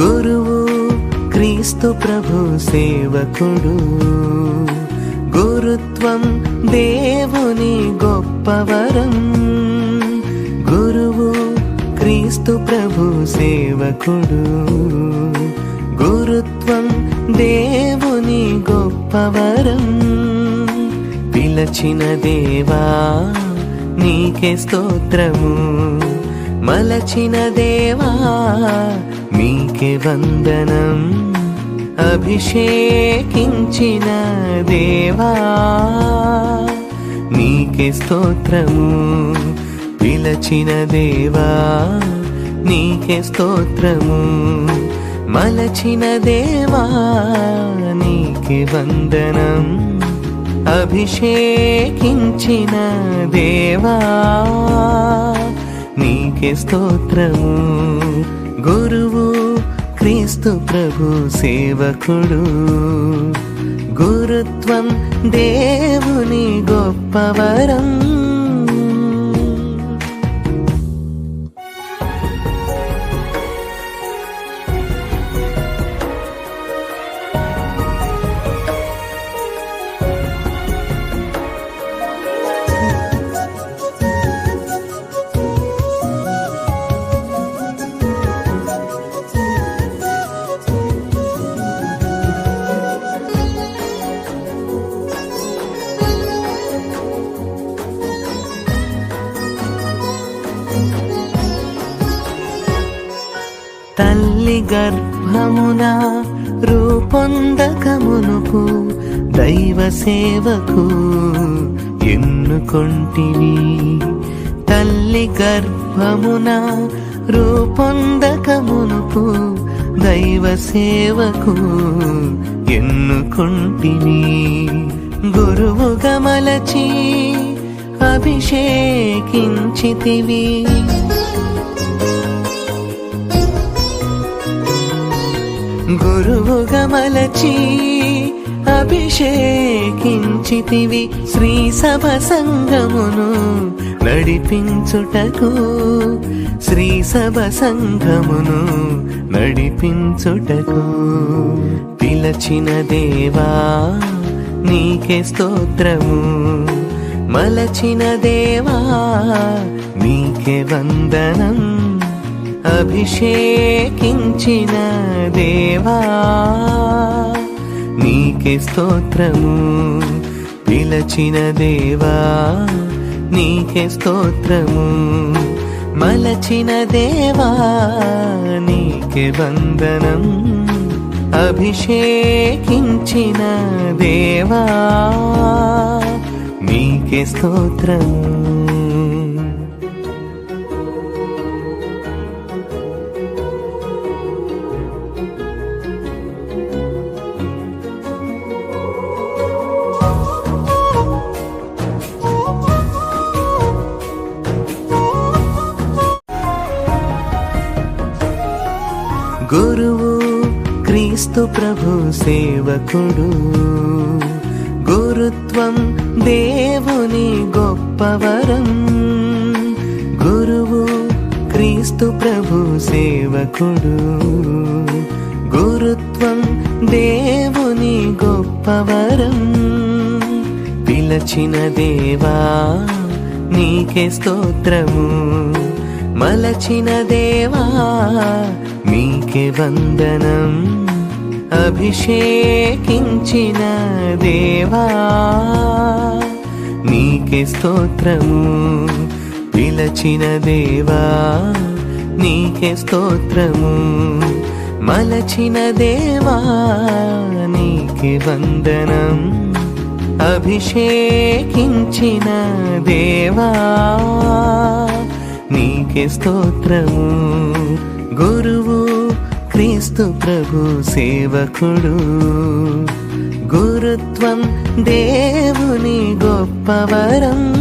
గురువు క్రీస్తు ప్రభు సేవకుడు. గురుత్వం దేవుని గొప్పవరం. గురువు క్రీస్తు ప్రభు సేవకుడు. గురుత్వం దేవుని గొప్పవరం. పిలచిన దేవా నీకే స్తోత్రము. మలచిన దేవా మీకే వందనం అభిషేకించిన దేవా. నీకే స్తోత్రము పిలచిన దేవా. నీకే స్తోత్రము మలచిన దేవా. నీకే వందనం అభిషేకించిన దేవా. నీకే స్తోత్రము గురువు క్రీస్తు ప్రభు సేవకుడు. గురుత్వం దేవుని గొప్పవరం తల్లి గర్భమున రూపొందకమునుపు దైవ సేవకు ఎన్నుకొంటివి? తల్లి గర్భమున రూపొందకమునుపు దైవ సేవకు ఎన్నుకొంటివి? గురువుగా మలచి అభిషేకించితివి. గురువుగా మలచి అభిషేకించితివి. శ్రీ సభ సంగమును నడిపించుటకు శ్రీ సభ సంఘమును నడిపించుటకు పిలచిన దేవా నీకే స్తోత్రము. మలచిన దేవా నీకే వందనం. అభిషేకించిన దేవా నీకే స్తోత్రము. పిలచిన దేవా నీకే స్తోత్రము. మలచిన దేవా నీకే వందనం. అభిషేకించిన దేవా. నీకే స్తోత్రం. గురువు క్రీస్తు ప్రభు సేవకుడు. గురుత్వం దేవుని గొప్పవరం. గురువు క్రీస్తు ప్రభు సేవకుడు. గురుత్వం దేవుని గొప్పవరం. పిలచిన దేవా నీకే స్తోత్రము. మలచిన దేవా మీకే వందనం. అభిషేకించిన దేవా నీకే స్తోత్రము పిలచిన దేవా నీకే స్తోత్రము మలచిన దేవా నీకే వందనం అభిషేకించిన దేవా నీకే స్తోత్రము క్రీస్తు ప్రభు సేవకుడు. గురుత్వం దేవుని గొప్పవరం